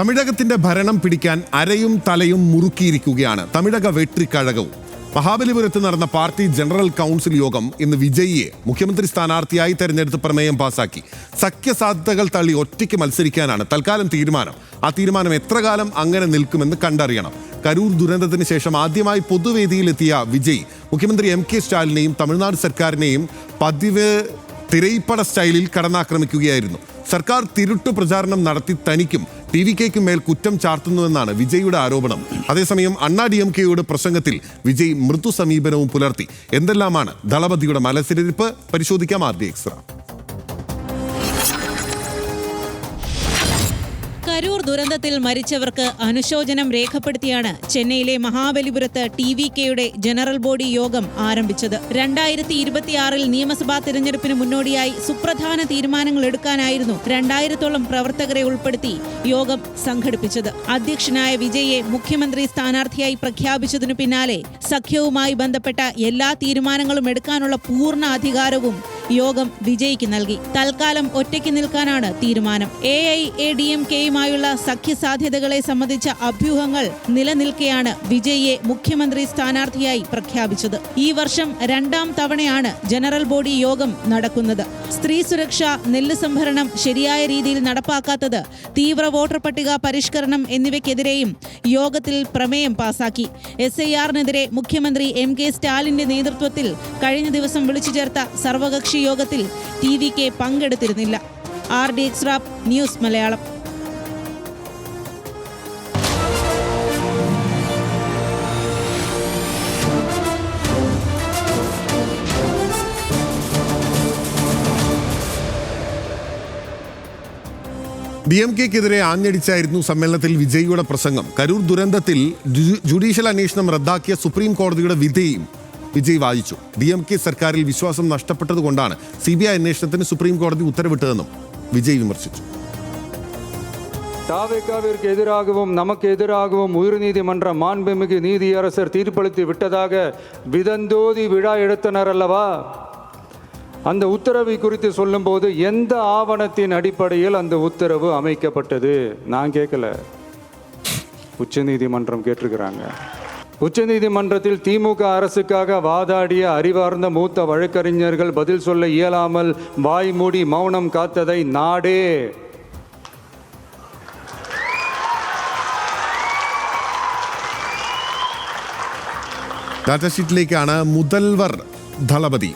തമിഴകത്തിന്റെ ഭരണം പിടിക്കാൻ അരയും തലയും മുറുക്കിയിരിക്കുകയാണ്. തമിഴക വെട്രിക്കഴകവും മഹാബലിപുരത്ത് നടന്ന പാർട്ടി ജനറൽ കൗൺസിൽ യോഗം ഇന്ന് വിജയിയെ മുഖ്യമന്ത്രി സ്ഥാനാർത്ഥിയായി തെരഞ്ഞെടുത്ത് പ്രമേയം പാസാക്കി. സഖ്യസാധ്യതകൾ തള്ളി ഒറ്റയ്ക്ക് മത്സരിക്കാനാണ് തൽക്കാലം തീരുമാനം. ആ തീരുമാനം എത്ര കാലം അങ്ങനെ നിൽക്കുമെന്ന് കണ്ടറിയണം. കരൂർ ദുരന്തത്തിന് ശേഷം ആദ്യമായി പൊതുവേദിയിലെത്തിയ വിജയ് മുഖ്യമന്ത്രി എം കെ സ്റ്റാലിനെയും തമിഴ്നാട് സർക്കാരിനെയും പതിവ് തിരയിപ്പട സ്റ്റൈലിൽ കടന്നാക്രമിക്കുകയായിരുന്നു. സർക്കാർ തിരുട്ടു പ്രചാരണം നടത്തി തനിക്കും ടി വി കെക്ക് മേൽ കുറ്റം ചാർത്തുന്നുവെന്നാണ് വിജയുടെ ആരോപണം. അതേസമയം അണ്ണാ ഡി എം കെയുടെ പ്രസംഗത്തിൽ വിജയ് മൃദു സമീപനവും പുലർത്തി. എന്തെല്ലാമാണ് ദളപതിയുടെ മലസിരിപ്പ് പരിശോധിക്കാം ആർ ഡി എക്സ്ട്രാ കരൂർ ദുരന്തത്തിൽ മരിച്ചവർക്ക് അനുശോചനം രേഖപ്പെടുത്തിയാണ് ചെന്നൈയിലെ മഹാബലിപുരത്ത് ടി വി കെയുടെ ജനറൽ ബോഡി യോഗം ആരംഭിച്ചത്. രണ്ടായിരത്തി ഇരുപത്തിയാറിൽ നിയമസഭാ തിരഞ്ഞെടുപ്പിന് മുന്നോടിയായി സുപ്രധാന തീരുമാനങ്ങൾ എടുക്കാനായിരുന്നു രണ്ടായിരത്തോളം പ്രവർത്തകരെ ഉൾപ്പെടുത്തി യോഗം സംഘടിപ്പിച്ചത്. അധ്യക്ഷനായ വിജയെ മുഖ്യമന്ത്രി സ്ഥാനാർത്ഥിയായി പ്രഖ്യാപിച്ചതിനു പിന്നാലെ സഖ്യവുമായി ബന്ധപ്പെട്ട എല്ലാ തീരുമാനങ്ങളും എടുക്കാനുള്ള പൂർണ അധികാരവും യോഗം വിജയിക്ക് നൽകി. തൽക്കാലം ഒറ്റയ്ക്ക് നിൽക്കാനാണ് തീരുമാനം. A I A D M കെയുമായുള്ള സഖ്യസാധ്യതകളെ സംബന്ധിച്ച അഭ്യൂഹങ്ങൾ നിലനിൽക്കെയാണ് വിജയിയെ മുഖ്യമന്ത്രി സ്ഥാനാർത്ഥിയായി പ്രഖ്യാപിച്ചത്. ഈ വർഷം രണ്ടാം തവണയാണ് ജനറൽ ബോഡി യോഗം നടക്കുന്നത്. സ്ത്രീ സുരക്ഷ നെല്ല് സംഭരണം ശരിയായ രീതിയിൽ നടപ്പാക്കാത്തത് തീവ്ര വോട്ടർ പട്ടിക പരിഷ്കരണം എന്നിവയ്ക്കെതിരെയും യോഗത്തിൽ പ്രമേയം പാസാക്കി. എസ് ഐ ആറിനെതിരെ മുഖ്യമന്ത്രി എം കെ സ്റ്റാലിന്റെ നേതൃത്വത്തിൽ കഴിഞ്ഞ ദിവസം വിളിച്ചു ചേർത്ത സർവകക്ഷി യോഗത്തിൽ T V K പങ്കെടുത്തിരുന്നില്ല. R D X news Malayalam. D M കെക്കെതിരെ ആഞ്ഞടിച്ചായിരുന്നു സമ്മേളനത്തിൽ വിജയിയുടെ പ്രസംഗം. കരൂർ ദുരന്തത്തിൽ ജുഡീഷ്യൽ അന്വേഷണം റദ്ദാക്കിയ സുപ്രീം കോടതിയുടെ വിധിയും വിജയ് വായിച്ചു ഡി എം കെ സർക്കാരിൽ വിശ്വാസം നഷ്ടപ്പെട്ടതുകൊണ്ടാണ് സി ബി ഐ അന്വേഷണത്തിന് സുപ്രീം കോടതി ഉത്തരവിട്ടതെന്നും വിജയ് വിമർശിച്ചു தாவேக்காவிற்கு எதிராகவும் நமக்கு எதிராகவும் உயர்நீதிமன்ற மாண்புமிகு நீதியரசர் தீர்ப்பளித்து விட்டதாக விதந்தோதி விழா எடுத்தனர் அல்லவா அந்த உத்தரவை குறித்து சொல்லும்போது எந்த ஆவணத்தின் அடிப்படையில் அந்த உத்தரவு அமைக்கப்பட்டது நான் கேட்கல உச்சநீதிமன்றம் கேட்டிருக்கிறாங்க உச்சநீதிமன்றத்தில் திமுக அரசுக்காக வாதாடிய அறிவார்ந்த மூத்த வழக்கறிஞர்கள் பதில் சொல்ல இயலாமல் வாய் மூடி மௌனம் காத்ததை நாடே. டாடா ஷீட்லேக்கான முதல்வர் தளபதி.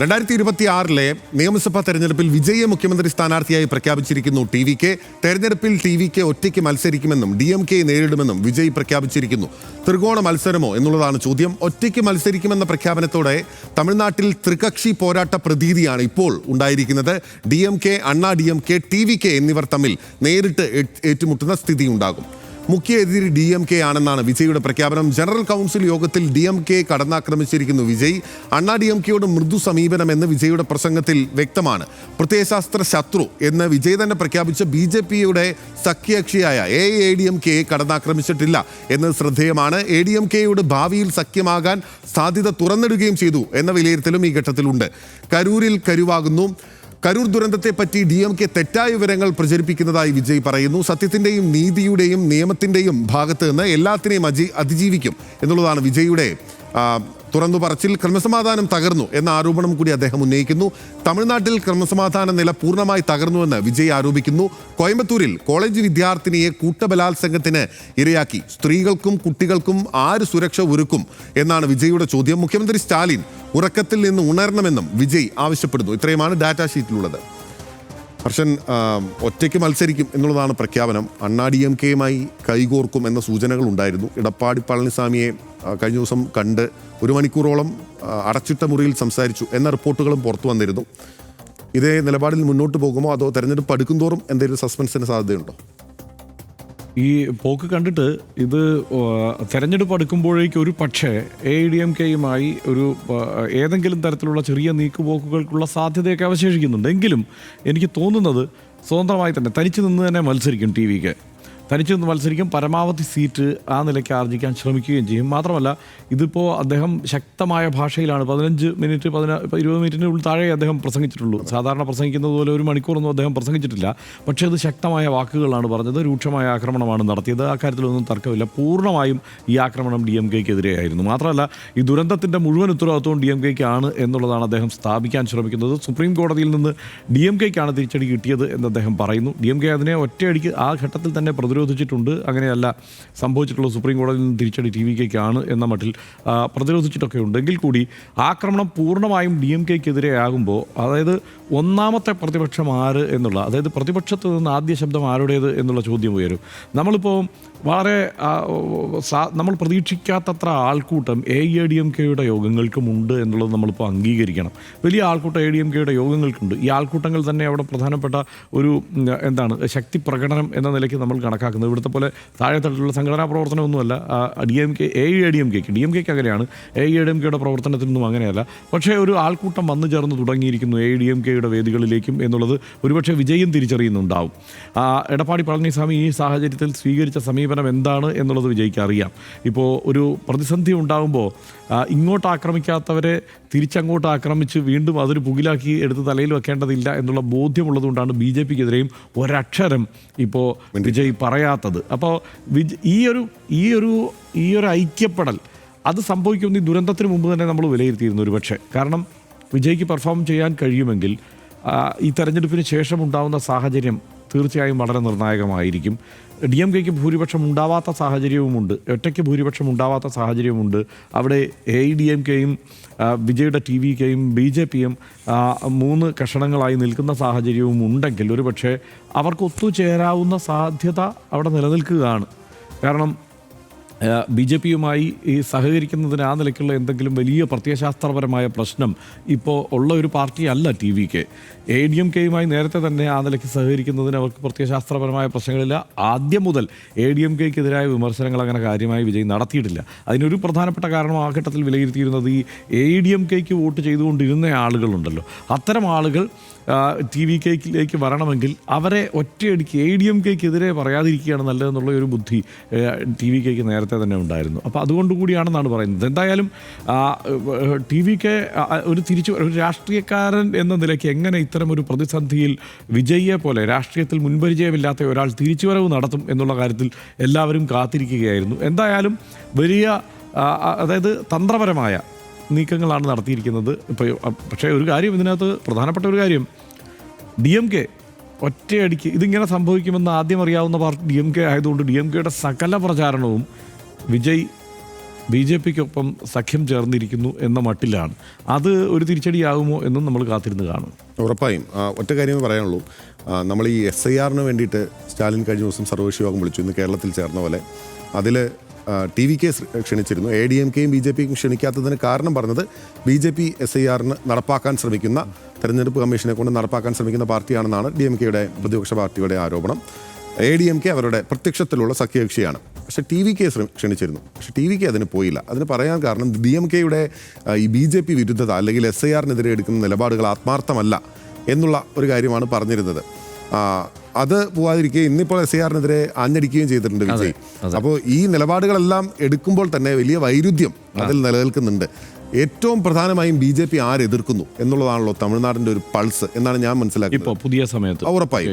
രണ്ടായിരത്തി ഇരുപത്തി ആറിലെ നിയമസഭാ തെരഞ്ഞെടുപ്പിൽ വിജയ മുഖ്യമന്ത്രി സ്ഥാനാർത്ഥിയായി പ്രഖ്യാപിച്ചിരിക്കുന്നു ടി വി കെ. തെരഞ്ഞെടുപ്പിൽ ടി വി കെ ഒറ്റയ്ക്ക് മത്സരിക്കുമെന്നും ഡി എം കെ നേരിടുമെന്നും വിജയ് പ്രഖ്യാപിച്ചിരിക്കുന്നു. ത്രികോണ മത്സരമോ എന്നുള്ളതാണ് ചോദ്യം. ഒറ്റയ്ക്ക് മത്സരിക്കുമെന്ന പ്രഖ്യാപനത്തോടെ തമിഴ്നാട്ടിൽ ത്രികക്ഷി പോരാട്ട പ്രതീതിയാണ് ഇപ്പോൾ ഉണ്ടായിരിക്കുന്നത്. D M K Anna D M K T V K എന്നിവർ തമ്മിൽ നേരിട്ട് ഏറ്റുമുട്ടുന്ന സ്ഥിതി ഉണ്ടാകും മുഖ്യ എതിരി ഡി എം കെ ആണെന്നാണ് വിജയുടെ പ്രഖ്യാപനം. ജനറൽ കൗൺസിൽ യോഗത്തിൽ ഡി എം കെ കടന്നാക്രമിച്ചിരിക്കുന്നു വിജയ്. അണ്ണാ ഡി എം കെയോട് മൃദു സമീപനം എന്ന് വിജയുടെ പ്രസംഗത്തിൽ വ്യക്തമാണ്. പ്രത്യയശാസ്ത്ര ശത്രു എന്ന് വിജയ് തന്നെ പ്രഖ്യാപിച്ച ബി ജെ പിയുടെ സഖ്യകക്ഷിയായ എ എ ഡി എം കെയെ കടന്നാക്രമിച്ചിട്ടില്ല എന്നത് ശ്രദ്ധേയമാണ്. എ ഡി എം കെയുടെ ഭാവിയിൽ സഖ്യമാകാൻ സാധ്യത തുറന്നിടുകയും ചെയ്തു എന്ന വിലയിരുത്തലും ഈ ഘട്ടത്തിലുണ്ട്. കരൂരിൽ കരുവാകുന്നു. കരൂർ ദുരന്തത്തെ പറ്റി ഡി എം കെ തെറ്റായ വിവരങ്ങൾ പ്രചരിപ്പിക്കുന്നതായി വിജയ് പറയുന്നു. സത്യത്തിന്റെയും നീതിയുടെയും നിയമത്തിന്റെയും ഭാഗത്ത് നിന്ന് എല്ലാത്തിനെയും അജി അതിജീവിക്കും എന്നുള്ളതാണ് വിജയുടെ ആ, തുറന്നു പറച്ചിൽ ക്രമസമാധാനം തകർന്നു എന്ന ആരോപണം കൂടി അദ്ദേഹം ഉന്നയിക്കുന്നു. തമിഴ്നാട്ടിൽ ക്രമസമാധാന നില പൂർണമായി തകർന്നുവെന്ന് വിജയ് ആരോപിക്കുന്നു. കോയമ്പത്തൂരിൽ കോളേജ് വിദ്യാർത്ഥിനിയെ കൂട്ടബലാത്സംഗത്തിന് ഇരയാക്കി. സ്ത്രീകൾക്കും കുട്ടികൾക്കും ആര് സുരക്ഷ ഒരുക്കും എന്നാണ് വിജയുടെ ചോദ്യം. മുഖ്യമന്ത്രി സ്റ്റാലിൻ ഉറക്കത്തിൽ നിന്ന് ഉണർണമെന്നും വിജയ് ആവശ്യപ്പെടുന്നു. ഇത്രയുമാണ് ഡാറ്റാ ഷീറ്റിലുള്ളത്. ഹർഷൻ ഒറ്റയ്ക്ക് മത്സരിക്കും എന്നുള്ളതാണ് പ്രഖ്യാപനം. അണ്ണാ ഡി എം കെയുമായി കൈകോർക്കും എന്ന സൂചനകൾ ഉണ്ടായിരുന്നു ഇടപ്പാടി പളനിസ്വാമിയെ കഴിഞ്ഞ ദിവസം കണ്ട് ഒരു മണിക്കൂറോളം അടച്ചിട്ട മുറിയിൽ സംസാരിച്ചു എന്ന റിപ്പോർട്ടുകളും പുറത്തു വന്നിരുന്നു. ഇതേ നിലപാടിൽ മുന്നോട്ട് പോകുമോ? അതോ തെരഞ്ഞെടുപ്പ് അടുക്കുംതോറും എന്തെങ്കിലും സസ്പെൻസിന് സാധ്യതയുണ്ടോ? ഈ പോക്ക് കണ്ടിട്ട് ഇത് തെരഞ്ഞെടുപ്പ് അടുക്കുമ്പോഴേക്ക് ഒരു പക്ഷേ എ ഡി എം കെയുമായി ഒരു ഏതെങ്കിലും തരത്തിലുള്ള ചെറിയ നീക്കുപോക്കുകൾക്കുള്ള സാധ്യതയൊക്കെ അവശേഷിക്കുന്നുണ്ട്. എങ്കിലും എനിക്ക് തോന്നുന്നത് സ്വതന്ത്രമായി തന്നെ തനിച്ച് നിന്ന് തന്നെ മത്സരിക്കും ടി വിക്ക്. തനിച്ച് നിന്ന് മത്സരിക്കും. പരമാവധി സീറ്റ് ആ നിലയ്ക്ക് ആർജിക്കാൻ ശ്രമിക്കുകയും ചെയ്യും. മാത്രമല്ല ഇതിപ്പോൾ അദ്ദേഹം ശക്തമായ ഭാഷയിലാണ്. പതിനഞ്ച് മിനിറ്റ് പതിന ഇരുപത് മിനിറ്റിനുള്ളിൽ താഴെ അദ്ദേഹം പ്രസംഗിച്ചിട്ടുള്ളൂ. സാധാരണ പ്രസംഗിക്കുന്നത് പോലെ ഒരു മണിക്കൂറൊന്നും അദ്ദേഹം പ്രസംഗിച്ചിട്ടില്ല. പക്ഷേ അത് ശക്തമായ വാക്കുകളാണ് പറഞ്ഞത്. രൂക്ഷമായ ആക്രമണമാണ് നടത്തിയത്. ആ കാര്യത്തിലൊന്നും തർക്കമില്ല. പൂർണമായും ഈ ആക്രമണം ഡി എം കെക്കെതിരെയായിരുന്നു. മാത്രമല്ല ഈ ദുരന്തത്തിന്റെ മുഴുവൻ ഉത്തരവാദിത്വവും ഡി എം കെക്കാണ് എന്നുള്ളതാണ് അദ്ദേഹം സ്ഥാപിക്കാൻ ശ്രമിക്കുന്നത്. സുപ്രീം കോടതിയിൽ നിന്ന് ഡി എം കെക്കാണ് തിരിച്ചടി കിട്ടിയത് എന്ന് അദ്ദേഹം പറയുന്നു. ഡി എം കെ അതിനെ ഒറ്റയടിക്ക് ആ ഘട്ടത്തിൽ തന്നെ പ്രതിരോധിച്ചിട്ടുണ്ട്. അങ്ങനെയല്ല സംഭവിച്ചിട്ടുള്ള സുപ്രീം കോടതിയിൽ നിന്ന് തിരിച്ചടി ടി വി കെക്കാണ് എന്ന മട്ടിൽ പ്രതിരോധിച്ചിട്ടൊക്കെ ഉണ്ട് എങ്കിൽ കൂടി ആക്രമണം പൂർണമായും ഡി എം കെക്കെതിരെ ആകുമ്പോൾ അതായത് ഒന്നാമത്തെ പ്രതിപക്ഷം ആര് എന്നുള്ള അതായത് പ്രതിപക്ഷത്ത് നിന്ന് ആദ്യ ശബ്ദം ആരുടേത് എന്നുള്ള ചോദ്യം ഉയരും. നമ്മളിപ്പോൾ വളരെ നമ്മൾ പ്രതീക്ഷിക്കാത്തത്ര ആൾക്കൂട്ടം എ ഐ ഡി എം കെയുടെ യോഗങ്ങൾക്കും ഉണ്ട് എന്നുള്ളത് നമ്മളിപ്പോൾ അംഗീകരിക്കണം. വലിയ ആൾക്കൂട്ടം എ ഡി എം കെയുടെ യോഗങ്ങൾക്കുണ്ട്. ഈ ആൾക്കൂട്ടങ്ങൾ തന്നെ അവിടെ പ്രധാനപ്പെട്ട ഒരു എന്താണ് ശക്തി പ്രകടനം എന്ന നിലയ്ക്ക് നമ്മൾ കണക്കാക്കുന്നത്. ഇവിടുത്തെ പോലെ താഴെത്തട്ടിലുള്ള സംഘടനാ പ്രവർത്തനമൊന്നുമല്ല. D M K A I D M കെക്ക് D M കെക്ക് അങ്ങനെയാണ്. എ ഐ ഡി എം കെയുടെ പ്രവർത്തനത്തിനൊന്നും അങ്ങനെയല്ല. പക്ഷേ ഒരു ആൾക്കൂട്ടം വന്നു ചേർന്ന് തുടങ്ങിയിരിക്കുന്നു എ ഡി എം കെയുടെ വേദികളിലേക്കും എന്നുള്ളത് ഒരുപക്ഷെ വിജയം തിരിച്ചറിയുന്നുണ്ടാവും. എടപ്പാടി പളനിസ്വാമി ഈ സാഹചര്യത്തിൽ സ്വീകരിച്ച സമീപനം എന്താണ് എന്നുള്ളത് വിജയിക്ക് അറിയാം. ഇപ്പോൾ ഒരു പ്രതിസന്ധി ഉണ്ടാകുമ്പോൾ ഇങ്ങോട്ട് ആക്രമിക്കാത്തവരെ തിരിച്ചങ്ങോട്ട് ആക്രമിച്ച് വീണ്ടും അതൊരു പുകിലാക്കി എടുത്ത് തലയിൽ വെക്കേണ്ടതില്ല എന്നുള്ള ബോധ്യമുള്ളതുകൊണ്ടാണ് ബി ജെ പിക്കെതിരെയും ഒരക്ഷരം ഇപ്പോൾ വിജയ് പറയാത്തത്. അപ്പോൾ വിജ് ഈ ഒരു ഈ ഒരു ഈ ഒരു ഐക്യപ്പെടൽ അത് സംഭവിക്കുന്ന ഈ ദുരന്തത്തിന് മുമ്പ് തന്നെ നമ്മൾ വിലയിരുത്തിയിരുന്നു ഒരു പക്ഷേ കാരണം വിജയ്ക്ക് പെർഫോം ചെയ്യാൻ കഴിയുമെങ്കിൽ ഈ തെരഞ്ഞെടുപ്പിന് ശേഷം ഉണ്ടാകുന്ന സാഹചര്യം തീർച്ചയായും വളരെ നിർണായകമായിരിക്കും. ഡി എം കെക്ക് ഭൂരിപക്ഷം ഉണ്ടാവാത്ത സാഹചര്യവുമുണ്ട്. ഒറ്റയ്ക്ക് ഭൂരിപക്ഷം ഉണ്ടാവാത്ത സാഹചര്യവുമുണ്ട്. അവിടെ എ ഐ ഡി എം കെയും വിജയുടെ ടി വി കെയും ബി ജെ പിയും മൂന്ന് കഷണങ്ങളായി നിൽക്കുന്ന സാഹചര്യവും ഉണ്ടെങ്കിൽ ഒരു പക്ഷേ അവർക്ക് ഒത്തുചേരാവുന്ന സാധ്യത അവിടെ നിലനിൽക്കുകയാണ്. കാരണം ബി ജെ പിയുമായി ഈ സഹകരിക്കുന്നതിന് ആ നിലയ്ക്കുള്ള എന്തെങ്കിലും വലിയ പ്രത്യയശാസ്ത്രപരമായ പ്രശ്നം ഇപ്പോൾ ഉള്ള ഒരു പാർട്ടിയല്ല T V K A D M കെയുമായി നേരത്തെ തന്നെ ആ നിലയ്ക്ക് സഹകരിക്കുന്നതിന് അവർക്ക് പ്രത്യയശാസ്ത്രപരമായ പ്രശ്നങ്ങളില്ല. ആദ്യം മുതൽ എ ഡി എം കെക്കെതിരായ വിമർശനങ്ങൾ അങ്ങനെ കാര്യമായി വിജയ് നടത്തിയിട്ടില്ല. അതിനൊരു പ്രധാനപ്പെട്ട കാരണം ആ ഘട്ടത്തിൽ വിലയിരുത്തിയിരുന്നത് ഈ എ ഡി എം കെക്ക് വോട്ട് ചെയ്തുകൊണ്ടിരുന്ന ആളുകളുണ്ടല്ലോ. അത്തരം ആളുകൾ ടി വി കെയിലേക്ക് വരണമെങ്കിൽ അവരെ ഒറ്റയടിക്ക് എ ഡി എം കെക്കെതിരെ പറയാതിരിക്കുകയാണ് നല്ലതെന്നുള്ള ഒരു ബുദ്ധി ടി വി കെക്ക് നേരത്തെ തന്നെ ഉണ്ടായിരുന്നു. അപ്പോൾ അതുകൊണ്ട് കൂടിയാണെന്നാണ് പറയുന്നത്. എന്തായാലും ടി വി കെ ഒരു തിരിച്ചു ഒരു രാഷ്ട്രീയക്കാരൻ എന്ന നിലയ്ക്ക് എങ്ങനെ ഇത്തരം ഒരു പ്രതിസന്ധിയിൽ വിജയിയെ പോലെ രാഷ്ട്രീയത്തിൽ മുൻപരിചയമില്ലാത്ത ഒരാൾ തിരിച്ചുവരവ് നടത്തും എന്നുള്ള കാര്യത്തിൽ എല്ലാവരും കാത്തിരിക്കുകയായിരുന്നു. എന്തായാലും വലിയ അതായത് തന്ത്രപരമായ നീക്കങ്ങളാണ് നടത്തിയിരിക്കുന്നത്. ഇപ്പോൾ പക്ഷേ ഒരു കാര്യം ഇതിനകത്ത് പ്രധാനപ്പെട്ട ഒരു കാര്യം. ഡി എം കെ ഒറ്റയടിക്ക് ഇതിങ്ങനെ സംഭവിക്കുമെന്ന് ആദ്യം അറിയാവുന്ന പാർട്ടി ഡി എം കെ ആയതുകൊണ്ട് ഡി എം കെയുടെ സകല പ്രചാരണവും വിജയ് ബി ജെ പിക്കൊപ്പം സഖ്യം ചേർന്നിരിക്കുന്നു എന്ന മട്ടിലാണ്. അത് ഒരു തിരിച്ചടിയാകുമോ എന്നും നമ്മൾ കാത്തിരുന്ന് കാണും. ഉറപ്പായും. ഒറ്റ കാര്യമേ പറയാനുള്ളൂ. നമ്മൾ ഈ എസ് ഐ ആറിന് വേണ്ടിയിട്ട് സ്റ്റാലിൻ കഴിഞ്ഞ ദിവസം സർവകക്ഷി യോഗം വിളിച്ചു. ഇന്ന് കേരളത്തിൽ ചേർന്ന പോലെ. അതിൽ ടി വി കെ ക്ഷണിച്ചിരുന്നു. എ ഡി എം കെയും ബി ജെ പിയും ക്ഷണിക്കാത്തതിന് കാരണം പറഞ്ഞത് B J P S I ആറിന് നടപ്പാക്കാൻ ശ്രമിക്കുന്ന തെരഞ്ഞെടുപ്പ് കമ്മീഷനെ കൊണ്ട് നടപ്പാക്കാൻ ശ്രമിക്കുന്ന പാർട്ടിയാണെന്നാണ് ഡി എം കെയുടെ പ്രതിപക്ഷ പാർട്ടിയുടെ ആരോപണം. എ ഡി എം കെ അവരുടെ പ്രത്യക്ഷത്തിലുള്ള സഖ്യകക്ഷിയാണ്. പക്ഷെ ടി വി കെ ക്ഷണിച്ചിരുന്നു. പക്ഷെ ടി വി കെ അതിന് പോയില്ല. അതിന് പറയാൻ കാരണം ഡി എം കെയുടെ ഈ ബി ജെ പി വിരുദ്ധത അല്ലെങ്കിൽ എസ് ഐ ആറിനെതിരെ എടുക്കുന്ന നിലപാടുകൾ ആത്മാർത്ഥമല്ല എന്നുള്ള ഒരു കാര്യമാണ് പറഞ്ഞിരുന്നത്. അത് പോവാതിരിക്കുക ഇന്നിപ്പോൾ എസ് ആറിനെതിരെ ആഞ്ഞടിക്കുകയും ചെയ്തിട്ടുണ്ട് വിജയ്. അപ്പോൾ ഈ നിലപാടുകളെല്ലാം എടുക്കുമ്പോൾ തന്നെ വലിയ വൈരുദ്ധ്യം അതിൽ നിലനിൽക്കുന്നുണ്ട്. ഏറ്റവും പ്രധാനമായും ബി ജെ പി ആരെതിർക്കുന്നു എന്നുള്ളതാണല്ലോ തമിഴ്നാടിന്റെ ഒരു പൾസ് എന്നാണ് ഞാൻ മനസ്സിലാക്കുന്നത്. പുതിയ സമയത്ത് ഉറപ്പായി.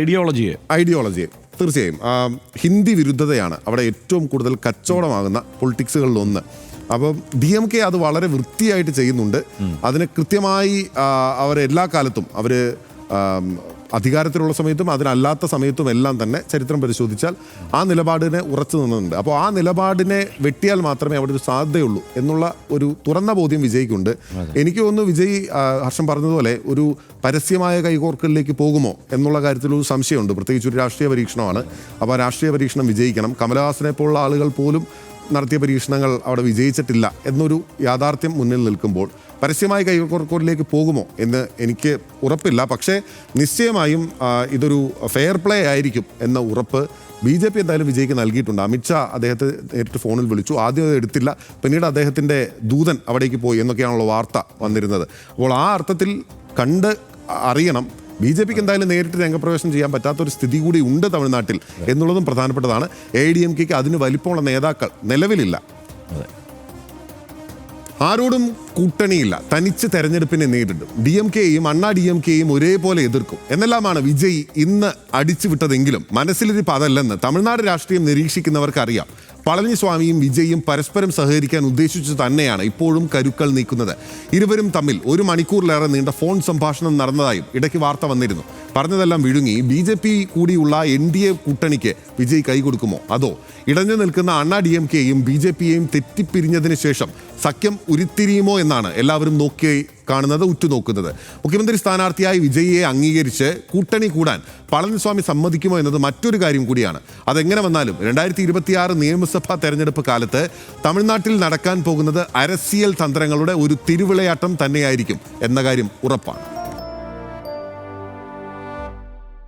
ഐഡിയോളജിയെ ഐഡിയോളജി തീർച്ചയായും. ഹിന്ദി വിരുദ്ധതയാണ് അവിടെ ഏറ്റവും കൂടുതൽ കച്ചവടമാകുന്ന പൊളിറ്റിക്സുകളിൽ ഒന്ന് അപ്പം ഡി എം കെ അത് വളരെ വൃത്തിയായിട്ട് ചെയ്യുന്നുണ്ട്. അതിന് കൃത്യമായി അവരെല്ലാ അവർ എല്ലാ കാലത്തും അവർ അധികാരത്തിലുള്ള സമയത്തും അതിനല്ലാത്ത സമയത്തും എല്ലാം തന്നെ ചരിത്രം പരിശോധിച്ചാൽ ആ നിലപാടിനെ ഉറച്ചു നിന്നുണ്ട് അപ്പോൾ ആ നിലപാടിനെ വെട്ടിയാൽ മാത്രമേ അവിടെ ഒരു സാധ്യതയുള്ളൂ എന്നുള്ള ഒരു തുറന്ന ബോധ്യം വിജയ്ക്കുണ്ട്. എനിക്ക് തോന്നുന്നു വിജയ് ഹർഷം പറഞ്ഞതുപോലെ ഒരു പരസ്യമായ കൈകോർക്കലിലേക്ക് പോകുമോ എന്നുള്ള കാര്യത്തിൽ ഒരു സംശയമുണ്ട്. പ്രത്യേകിച്ച് ഒരു രാഷ്ട്രീയ പരീക്ഷണമാണ്. അപ്പോൾ ആ രാഷ്ട്രീയ പരീക്ഷണം വിജയിക്കണം. കമലഹാസനെ പോലുള്ള ആളുകൾ പോലും നടത്തിയ പരീക്ഷണങ്ങൾ അവിടെ വിജയിച്ചിട്ടില്ല എന്നൊരു യാഥാർത്ഥ്യം മുന്നിൽ നിൽക്കുമ്പോൾ പരസ്യമായ കൈകോർക്കലിലേക്ക് പോകുമോ എന്ന് എനിക്ക് ഉറപ്പില്ല. പക്ഷേ നിശ്ചയമായും ഇതൊരു ഫെയർ പ്ലേ ആയിരിക്കും എന്ന ഉറപ്പ് ബി ജെ പി എന്തായാലും വിജയ്ക്ക് നൽകിയിട്ടുണ്ട്. അമിത്ഷാ അദ്ദേഹത്തെ നേരിട്ട് ഫോണിൽ വിളിച്ചു. ആദ്യം അത് എടുത്തില്ല. പിന്നീട് അദ്ദേഹത്തിന്റെ ദൂതൻ അവിടേക്ക് പോയി എന്നൊക്കെയാണല്ലോ വാർത്ത വന്നിരുന്നത്. അപ്പോൾ ആ അർത്ഥത്തിൽ കണ്ട് അറിയണം. ബി ജെ പിക്ക് എന്തായാലും നേരിട്ട് രംഗപ്രവേശം ചെയ്യാൻ പറ്റാത്തൊരു സ്ഥിതി കൂടി ഉണ്ട് തമിഴ്നാട്ടിൽ എന്നുള്ളതും പ്രധാനപ്പെട്ടതാണ്. എ ഡി എം കെക്ക് അതിന് വലിപ്പമുള്ള നേതാക്കൾ നിലവിലില്ല. ആരോടും കൂട്ടണിയില്ല. തനിച്ച് തെരഞ്ഞെടുപ്പിനെ നേരിടും. ഡി എം കെയും അണ്ണാ ഡി എം കെയും ഒരേപോലെ എതിർക്കും. എന്നെല്ലാമാണ് വിജയ് ഇന്ന് അടിച്ചുവിട്ടതെങ്കിലും മനസ്സിലിരിപ്പ് അതല്ലെന്ന് തമിഴ്നാട് രാഷ്ട്രീയം നിരീക്ഷിക്കുന്നവർക്കറിയാം. പളനിസ്വാമിയും വിജയും പരസ്പരം സഹകരിക്കാൻ ഉദ്ദേശിച്ചു തന്നെയാണ് ഇപ്പോഴും കരുക്കൾ നീക്കുന്നത്. ഇരുവരും തമ്മിൽ ഒരു മണിക്കൂറിലേറെ നീണ്ട ഫോൺ സംഭാഷണം നടന്നതായും ഇടയ്ക്ക് വാർത്ത വന്നിരുന്നു. പറഞ്ഞതെല്ലാം വിഴുങ്ങി ബി ജെ പി കൂടിയുള്ള എൻ ഡി എ കൂട്ടണിക്ക് വിജയ് കൈകൊടുക്കുമോ അതോ ഇടഞ്ഞു നിൽക്കുന്ന അണ്ണാ ഡി എം കെയും ബി ജെ പിയെയും തെറ്റിപ്പിരിഞ്ഞതിന് ശേഷം സഖ്യം ഉരുത്തിരിയുമോ എന്നാണ് എല്ലാവരും നോക്കി കാണുന്നത് ഉറ്റുനോക്കുന്നത്. മുഖ്യമന്ത്രി സ്ഥാനാർത്ഥിയായി വിജയിയെ അംഗീകരിച്ച് കൂട്ടണി കൂടാൻ പളനിസ്വാമി സമ്മതിക്കുമോ എന്നത് മറ്റൊരു കാര്യം കൂടിയാണ്. അതെങ്ങനെ വന്നാലും രണ്ടായിരത്തി ഇരുപത്തിയാറ് നിയമസഭാ തെരഞ്ഞെടുപ്പ് കാലത്ത് തമിഴ്നാട്ടിൽ നടക്കാൻ പോകുന്നത് അരസിയൽ തന്ത്രങ്ങളുടെ ഒരു തിരുവിളയാട്ടം തന്നെയായിരിക്കും എന്ന കാര്യം ഉറപ്പാണ്.